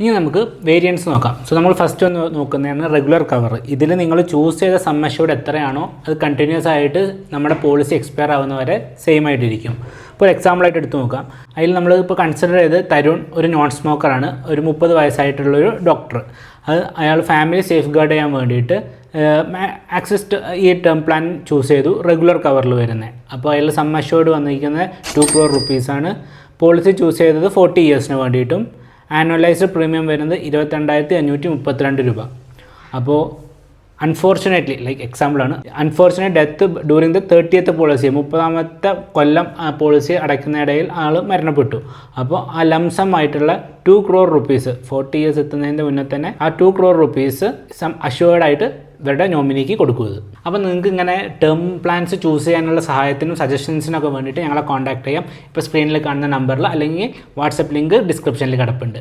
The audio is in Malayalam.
ഇനി നമുക്ക് വേരിയൻസ് നോക്കാം. സോ നമ്മൾ ഫസ്റ്റ് ഒന്ന് നോക്കുന്നതാണ് റെഗുലർ കവർ ഇതിൽ നിങ്ങൾ ചൂസ് ചെയ്ത സമ്മഷ്യൂഡ് എത്രയാണോ അത് കണ്ടിന്യൂസ് ആയിട്ട് നമ്മുടെ പോളിസി എക്സ്പയർ ആവുന്നവരെ സെയിം ആയിട്ടിരിക്കും. ഇപ്പോൾ എക്സാമ്പിളായിട്ട് എടുത്ത് നോക്കാം. അതിൽ നമ്മൾ ഇപ്പോൾ കൺസിഡർ ചെയ്ത് തരുൺ ഒരു നോൺ സ്മോക്കറാണ് ഒരു മുപ്പത് വയസ്സായിട്ടുള്ളൊരു ഡോക്ടർ അത് അയാൾ ഫാമിലി സേഫ് ഗാർഡ് ചെയ്യാൻ വേണ്ടിയിട്ട് ആക്സസ് ഈ ടേം പ്ലാൻ ചൂസ് ചെയ്തു റെഗുലർ കവറിൽ വരുന്നത് അപ്പോൾ അതിൽ സം വന്നിരിക്കുന്നത് ടു ക്രോർ റുപ്പീസാണ് പോളിസി ചൂസ് ചെയ്തത് ഫോർട്ടി ഇയേഴ്സിന് വേണ്ടിയിട്ടും ആനുവലൈസ്ഡ് പ്രീമിയം വരുന്നത് ഇരുപത്തിരണ്ടായിരത്തി അഞ്ഞൂറ്റി മുപ്പത്തിരണ്ട് രൂപ. അപ്പോൾ അൺഫോർച്ചുനേറ്റ്ലി ലൈക്ക് എക്സാമ്പിളാണ് unfortunate death during the thirtieth policy മുപ്പതാമത്തെ കൊല്ലം പോളിസി അടയ്ക്കുന്നതിടയിൽ ആൾ മരണപ്പെട്ടു. അപ്പോൾ ആ ലംസം ആയിട്ടുള്ള two crore rupees forty years എത്തുന്നതിന്റെ മുന്നേ തന്നെ ആ two crore rupees sum assured ആയിട്ട് ഇവരുടെ നോമിനിക്ക് കൊടുക്കുന്നത്. അപ്പോൾ നിങ്ങൾക്ക് ഇങ്ങനെ ടേം പ്ലാൻസ് ചൂസ് ചെയ്യാനുള്ള സഹായത്തിനും സജഷൻസിനൊക്കെ വേണ്ടിയിട്ട് ഞങ്ങളെ കോൺടാക്ട് ചെയ്യാം. ഇപ്പോൾ സ്ക്രീനിൽ കാണുന്ന നമ്പറിൽ അല്ലെങ്കിൽ വാട്സപ്പ് ലിങ്ക് ഡിസ്ക്രിപ്ഷനിൽ കിടപ്പുണ്ട്.